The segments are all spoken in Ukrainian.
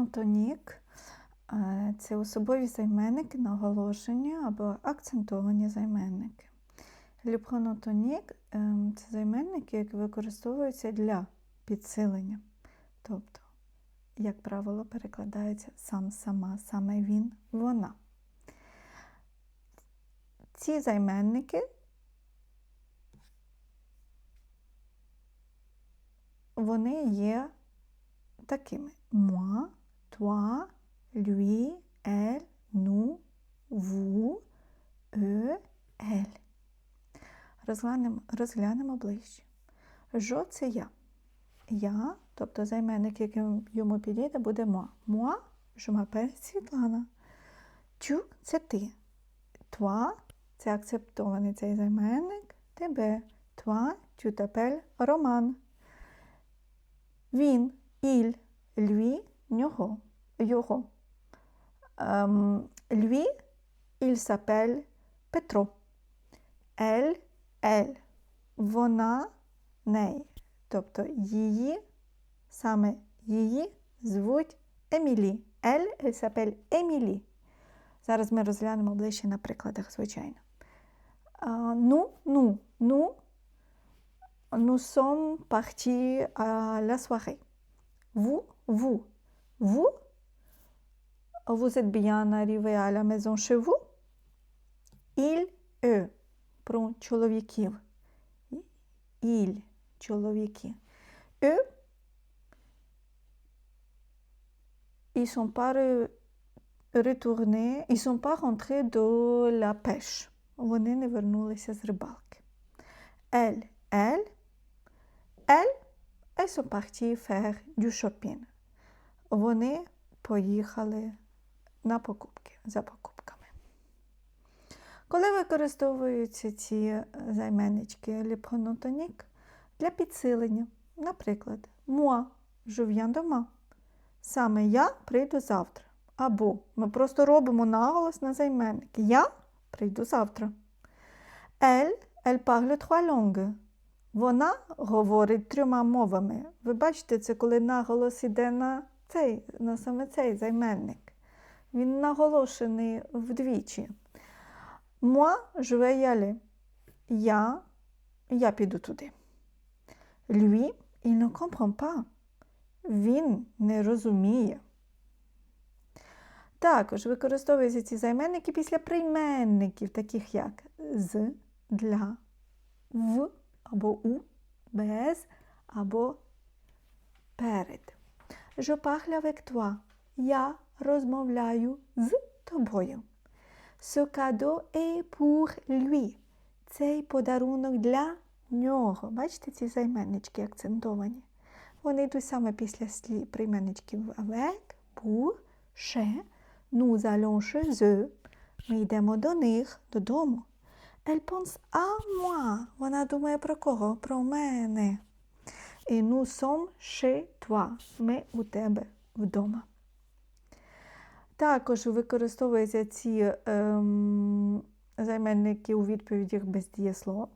Проноутонік е, це особові займенники, наголошені або акцентовані займенники. Ліпронотонік ем, це займенники, які використовуються для підсилення. Тобто, як правило, перекладається сам, сама, саме він, вона. Ці займенники вони є такими: moi, toi, lui, elle, nous, vous, eux, elle. Розглянемо, розглянемо ближче. Жо це я. Я, тобто займенник, який йому підійде, буде. Moi, je m'appelle Світлана. Tu – це ти. Toi – це акцептований цей займенник. Тебе. Tu t'appelles Роман. Він, іль, lui, нього, його. Ем, lui, il s'appelle Петро. Elle, elle. Вона, неї. Тобто її, саме її звуть Емілі. Elle, elle s'appelle Емілі. Зараз ми розглянемо ближче на прикладах, звичайно. А, ну, ну, ну, nous sommes partis à la soirée. Vous, vous, vous, vous êtes bien arrivés à la maison chez vous. Il, eux, про чоловіків. Il, чоловіки. Eux, ils sont pas re- retournés, ils sont pas rentrés de la pêche. Вони не вернулися з рибалки. Elle, elle, elle, elles sont parties faire du shopping. Вони поїхали на покупки за покупками. Коли використовуються ці займеннички ліпонотонік для підсилення, наприклад, moi, je viens demain. Саме я прийду завтра. Або ми просто робимо наголос на займенник. Я прийду завтра. Elle, elle parle trois langues. Вона говорить трьома мовами. Ви бачите, це коли наголос іде на цей, на саме цей займенник. Він наголошений вдвічі. Moi, je vais. Я, я піду туди. Lui, il ne comprend. Він не розуміє. Також використовуються ці займенники після прийменників, таких як з, для, в або у, без або перед. Avec toi. Я розмовляю з тобою. Ce cadeau est pour lui. Цей подарунок для нього. Бачите, ці займеннички акцентовані. Вони йдуть саме після слів прийменничків avec, pour, chez. Nous allons chez eux. Ми йдемо до них, додому. Elle pense à moi. Вона думає про кого? Про мене. І nous sommes chez toi. Ми у тебе вдома. Також використовуються ці ем, займенники у відповідях без дієслова.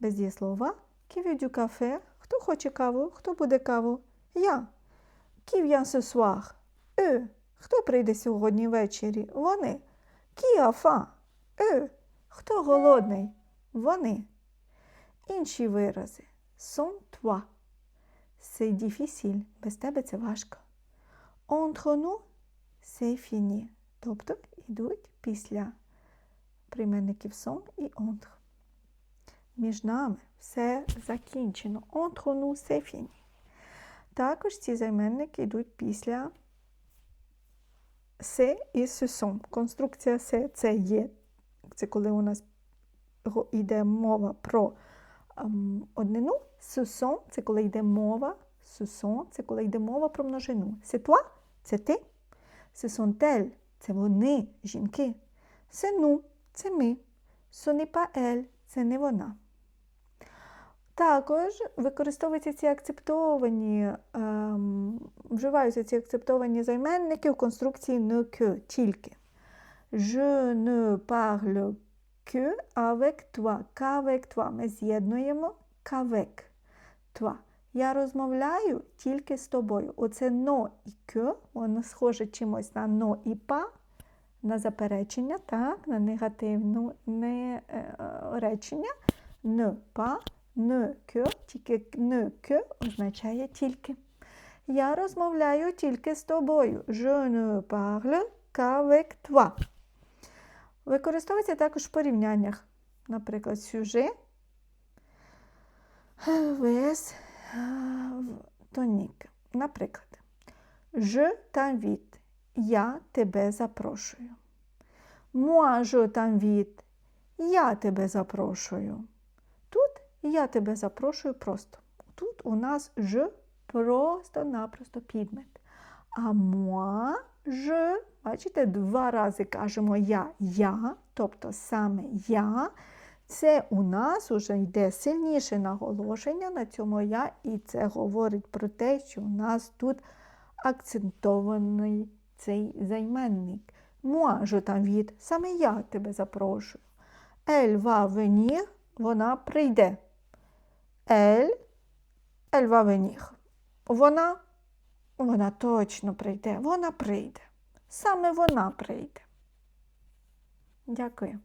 Без дієслова. Du café? Хто хоче каву? Хто буде каву? Я. Vient ce soir? Хто прийде сьогодні ввечері? Вони. Faim? Eux. Хто голодний? Вони. Інші вирази. Sans toi. C'est difficile. Без тебе це важко. Entre nous, fini. Тобто йдуть після прийменників son і entre. Між нами все закінчено. C'est fini. Також ці займенники йдуть після се і ce. Конструкція се це є. Це коли у нас йде мова про ем, однину. Sont – це коли йде мова. Sont – це коли йде мова про множину. Toi – це ти. Ce sont elles – це вони, жінки. C'est nous – це ми. Ce n'est pas elle – це не вона. Також використовуються ці акцептовані, ем, вживаються ці акцептовані займенники в конструкції ne que, тільки. Je ne parle que avec toi. Qu'avec toi. Ми з'єднуємо qu'avec toi. Я розмовляю тільки з тобою. Оце но і кьо, воно схоже чимось на но і па, на заперечення, так, на негативне не, е, речення. Не па, не кьо, тільки не кьо означає тільки. Я розмовляю тільки з тобою. Je ne parle qu'avec toi. Використовується також в порівняннях. Наприклад, сюже vs тонік. Наприклад, Je t'invite. Я тебе запрошую. Moi, je t'invite. Я тебе запрошую. Тут я тебе запрошую просто. Тут у нас je просто-напросто підмет. А moi, je, бачите, два рази кажемо я, я, тобто саме я. Це у нас вже йде сильніше наголошення на цьому я, і це говорить про те, що у нас тут акцентований цей займенник. Moi, je t'invite, саме я тебе запрошую. Elle va venir, вона прийде. Elle, elle va venir. Вона, вона точно прийде, вона прийде. Саме вона прийде. Дякую.